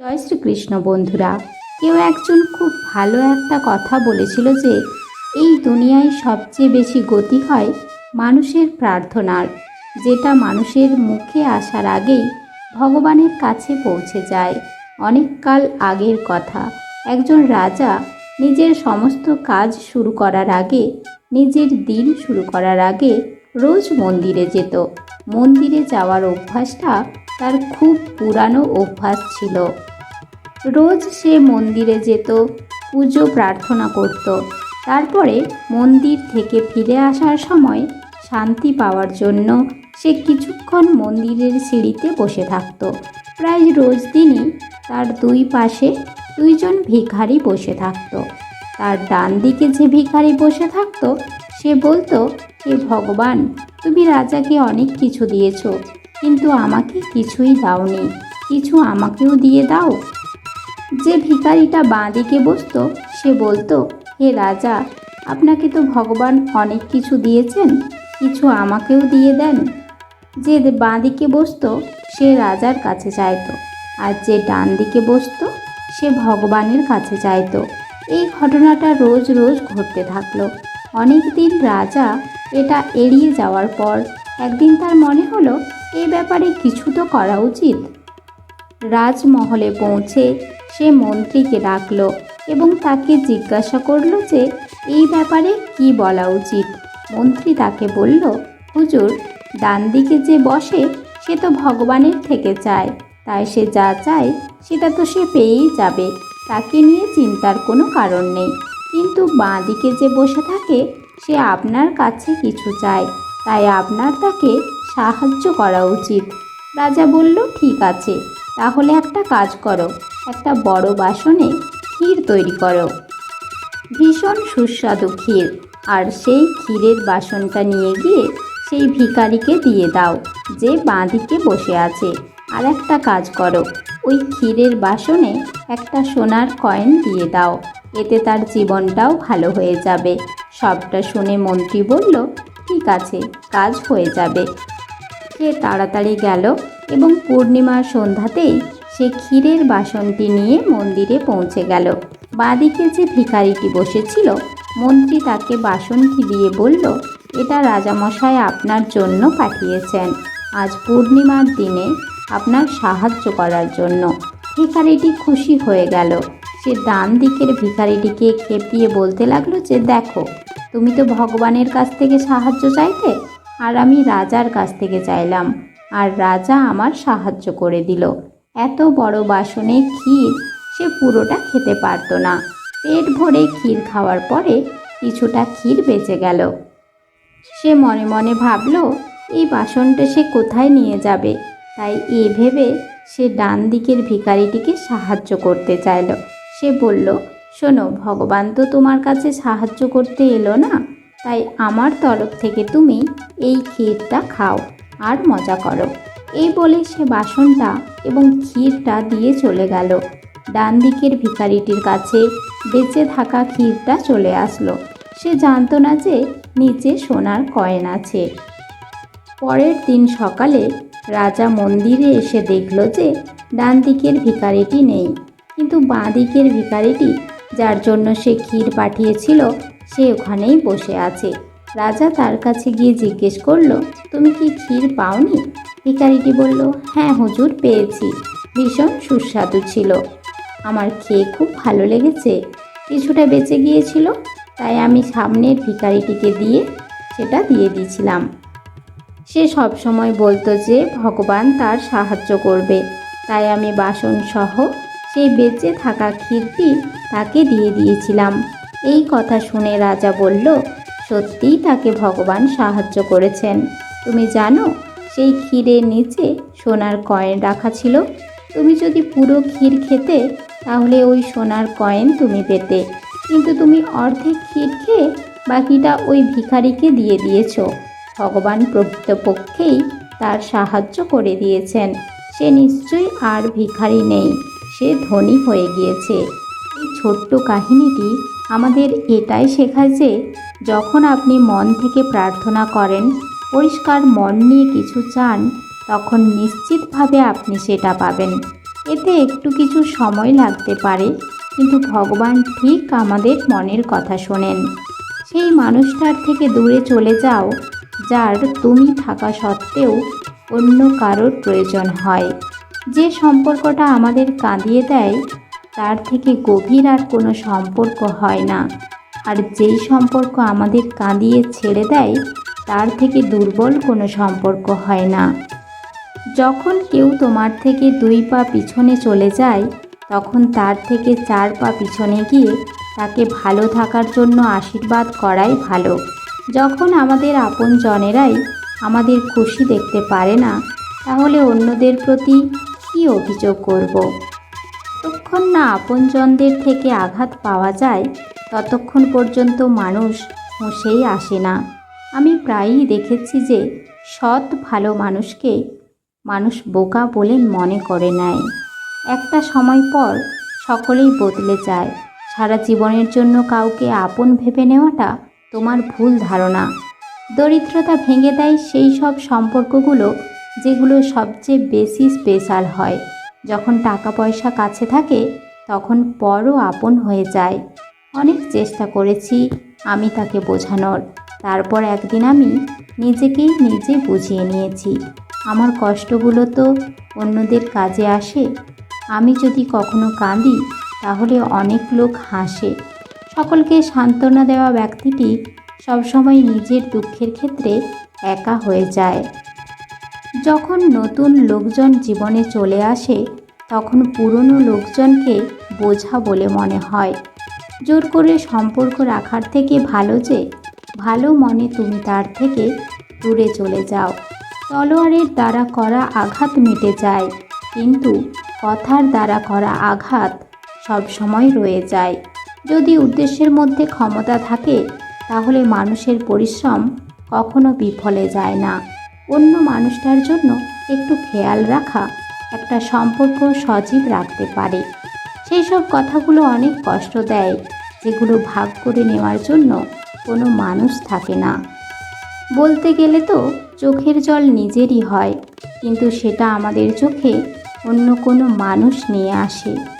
জয় শ্রীকৃষ্ণ, বন্ধুরা। কেউ একজন খুব ভালো একটা কথা বলেছিল যে, এই দুনিয়ায় সবচেয়ে বেশি গতি হয় মানুষের প্রার্থনার, যেটা মানুষের মুখে আসার আগেই ভগবানের কাছে পৌঁছে যায়। অনেক কাল আগের কথা। একজন রাজা নিজের সমস্ত কাজ শুরু করার আগে, নিজের দিন শুরু করার আগে রোজ মন্দিরে যেত। মন্দিরে যাওয়ার অভ্যাসটা তার খুব পুরানো অভ্যাস ছিল। রোজ সে মন্দিরে যেত, পুজো প্রার্থনা করত। তারপরে মন্দির থেকে ফিরে আসার সময় শান্তি পাওয়ার জন্য সে কিছুক্ষণ মন্দিরের সিঁড়িতে বসে থাকত। প্রায় রোজ দিনই তার দুই পাশে দুইজন ভিখারি বসে থাকত। তার ডান দিকে যে ভিখারি বসে থাকতো, সে বলতো, হে ভগবান, তুমি রাজাকে অনেক কিছু দিয়েছ। কিন্তু আমাকে কিছুই দাওনি। কিছু আমাকেও দিয়ে দাও। যে ভিখারিটা বাঁ দিকে বসতো, সে বলতো, হে রাজা, আপনাকে তো ভগবান অনেক কিছু দিয়েছেন, কিছু আমাকেও দিয়ে দেন। যে বাঁ দিকে বসতো, সে রাজার কাছে চাইতো আর যে ডান দিকে বসতো, সে ভগবানের কাছে চাইতো এই ঘটনাটা রোজ রোজ ঘটতে থাকল। অনেক দিন রাজা এটা এড়িয়ে যাওয়ার পর একদিন তার মনে হলো এই ব্যাপারে কিছু তো করা উচিত। রাজমহলে পৌঁছে সে মন্ত্রীকে ডাকলো এবং তাকে জিজ্ঞাসা করল যে, এই ব্যাপারে কি বলা উচিত? মন্ত্রী তাকে বলল, হুজুর, ডান দিকে যে বসে, সে তো ভগবানের থেকে চায়। তাই সে যা চায়, সেটা তো সে পেয়েই যাবে। তাকে নিয়ে চিন্তার কোনো কারণ নেই। কিন্তু বাঁ দিকে যে বসে থাকে, সে আপনার কাছে কিছু চায়। তাই আপনার তাকে সাহায্য করা উচিত। রাজা বলল, ঠিক আছে, তাহলে একটা কাজ করো। একটা বড় বাসনে ক্ষীর তৈরি করো। ভীষণ সুস্বাদু ক্ষীর। আর সেই ক্ষীরের বাসনটা নিয়ে গিয়ে সেই ভিখারিকে দিয়ে দাও, যে বাঁ দিকে বসে আছে। আর একটা কাজ করো, ওই ক্ষীরের বাসনে একটা সোনার কয়েন দিয়ে দাও। এতে তার জীবনটাও ভালো হয়ে যাবে। সবটা শুনে মন্ত্রী বলল, ঠিক আছে, কাজ হয়ে যাবে। সে তাড়াতাড়ি গেল এবং পূর্ণিমার সন্ধ্যাতেই সে ক্ষীরের বাসনটি নিয়ে মন্দিরে পৌঁছে গেল। বাঁদিকে যে ভিখারিটি বসেছিল, মন্ত্রী তাকে বাসনটি দিয়ে বলল, এটা রাজামশাই আপনার জন্য পাঠিয়েছেন। আজ পূর্ণিমার দিনে আপনার সাহায্য করার জন্য। ভিখারিটি খুশি হয়ে গেল। সে ডান দিকের ভিখারিটিকে খেপিয়ে বলতে লাগল যে, দেখো, তুমি তো ভগবানের কাছ থেকে সাহায্য চাইতে আর আমি রাজার কাছ থেকে চাইলাম, আর রাজা আমার সাহায্য করে দিল। এত বড় বাসনে ক্ষীর, সে পুরোটা খেতে পারতো না। পেট ভরে ক্ষীর খাওয়ার পরে কিছুটা ক্ষীর বেঁচে গেল। সে মনে মনে ভাবলো, এই বাসনটা সে কোথায় নিয়ে যাবে? তাই এ ভেবে সে ডান দিকের ভিখারিটিকে সাহায্য করতে চাইল। সে বলল, শোনো, ভগবান তো তোমার কাছে সাহায্য করতে এলো না। তাই আমার তরফ থেকে তুমি এই ক্ষীরটা খাও আর মজা করো। এই বলে সে বাসনটা এবং ক্ষীরটা দিয়ে চলে গেল। ডান দিকের ভিখারিটির কাছে বেঁচে থাকা ক্ষীরটা চলে আসলো। সে জানতো না যে নিচে সোনার কয়েন আছে। পরের দিন সকালে রাজা মন্দিরে এসে দেখল যে ডান দিকের ভিখারিটি নেই। কিন্তু বাঁ দিকের ভিখারিটি, যার জন্য সে ক্ষীর পাঠিয়েছিল সে ওখানেই বসে আছে। রাজা তার কাছে গিয়ে জিজ্ঞেস করল, তুমি কি ক্ষীর পাওনি? ভিকারিটি বলল হ্যাঁ হুজুর, পেয়েছি। ভীষণ সুস্বাদু ছিল। আমার খেয়ে খুব ভালো লেগেছে। কিছুটা বেঁচে গিয়েছিল, তাই আমি সামনের ভিখারিটিকে দিয়ে সেটা দিয়ে দিয়েছিলাম। সে সব সময় বলতো যে, ভগবান তার সাহায্য করবে। তাই আমি বাসন সহ সেই বেঁচে থাকা ক্ষীরটি তাকে দিয়ে দিয়েছিলাম। এই কথা শুনে রাজা বলল, সত্যিই তাকে ভগবান সাহায্য করেছেন। তুমি জানো, সেই ক্ষীরের নিচে সোনার কয়েন রাখা ছিল। তুমি যদি পুরো ক্ষীর খেতে, তাহলে ওই সোনার কয়েন তুমি পেতে। কিন্তু তুমি অর্ধেক ক্ষীর খেয়ে বাকিটা ওই ভিখারিকে দিয়ে দিয়েছ। ভগবান প্রকৃতপক্ষেই তার সাহায্য করে দিয়েছেন। সে নিশ্চয়ই আর ভিখারি নেই। সে ধনী হয়ে গিয়েছে। এই ছোট্ট কাহিনীটি আমাদের এটাই শেখায় যে যখন আপনি মন থেকে প্রার্থনা করেন, পরিষ্কার মন নিয়ে কিছু চান, তখন নিশ্চিতভাবে আপনি সেটা পাবেন। এতে একটু কিছু সময় লাগতে পারে, কিন্তু ভগবান ঠিক আমাদের মনের কথা শোনেন। সেই মানুষটার থেকে দূরে চলে যাও, যার তুমি থাকা সত্ত্বেও অন্য কারোর প্রয়োজন হয়। যে সম্পর্কটা আমাদের কাঁদিয়ে দেয় তার থেকে গভীর আর কোনো সম্পর্ক হয় না। আর যেই সম্পর্ক আমাদের কাঁদিয়ে ছেড়ে দেয়, তার থেকে দুর্বল কোনো সম্পর্ক হয় না। যখন কেউ তোমার থেকে দুই পা পিছনে চলে যায়, তখন তার থেকে চার পা পিছনে গিয়ে তাকে ভালো থাকার জন্য আশীর্বাদ করাই ভালো। যখন আমাদের আপন জনেরাই আমাদের খুশি দেখতে পারে না, তাহলে অন্যদের প্রতি কী অভিযোগ করব? যতক্ষণ না আপনজনদের থেকে আঘাত পাওয়া যায়, ততক্ষণ পর্যন্ত মানুষ হুঁশেই আসে না। আমি প্রায়ই দেখেছি যে সৎ ভালো মানুষকে মানুষ বোকা বলে মনে করে নেয়। একটা সময় পর সকলেই বদলে যায়। সারা জীবনের জন্য কাউকে আপন ভেবে নেওয়াটা তোমার ভুল ধারণা। দরিদ্রতা ভেঙে দেয় সেই সব সম্পর্কগুলো যেগুলো সবচেয়ে বেশি স্পেশাল হয়। যখন টাকা পয়সা কাছে থাকে, তখন পরও আপন হয়ে যায়। অনেক চেষ্টা করেছি আমি তাকে বোঝানোর। তারপর একদিন আমি নিজেকেই নিজে বুঝিয়ে নিয়েছি। আমার কষ্টগুলো তো অন্যদের কাজে আসে। আমি যদি কখনো কাঁদি, তাহলে অনেক লোক হাসে। সকলকে সান্ত্বনা দেওয়া ব্যক্তিটি সবসময় নিজের দুঃখের ক্ষেত্রে একা হয়ে যায়। যখন নতুন লোকজন জীবনে চলে আসে তখন পুরনো লোকজনকে বোঝা বলে মনে হয়। জোর করে সম্পর্ক রাখার থেকে ভালো যে, ভালো মনে তুমি তার থেকে দূরে চলে যাও। তলোয়ারের দ্বারা করা আঘাত মিটে যায়, কিন্তু কথার দ্বারা করা আঘাত সবসময় রয়ে যায়। যদি উদ্দেশ্যের মধ্যে ক্ষমতা থাকে, তাহলে মানুষের পরিশ্রম কখনো বিফলে যায় না। অন্য মানুষটার জন্য একটু খেয়াল রাখা একটা সম্পর্ক সজীব রাখতে পারে। সেই সব কথাগুলো অনেক কষ্ট দেয়, যেগুলো ভাগ করে নেওয়ার জন্য কোনো মানুষ থাকে না। বলতে গেলে তো চোখের জল নিজেরই হয়, কিন্তু সেটা আমাদের চোখে অন্য কোনো মানুষ নিয়ে আসে।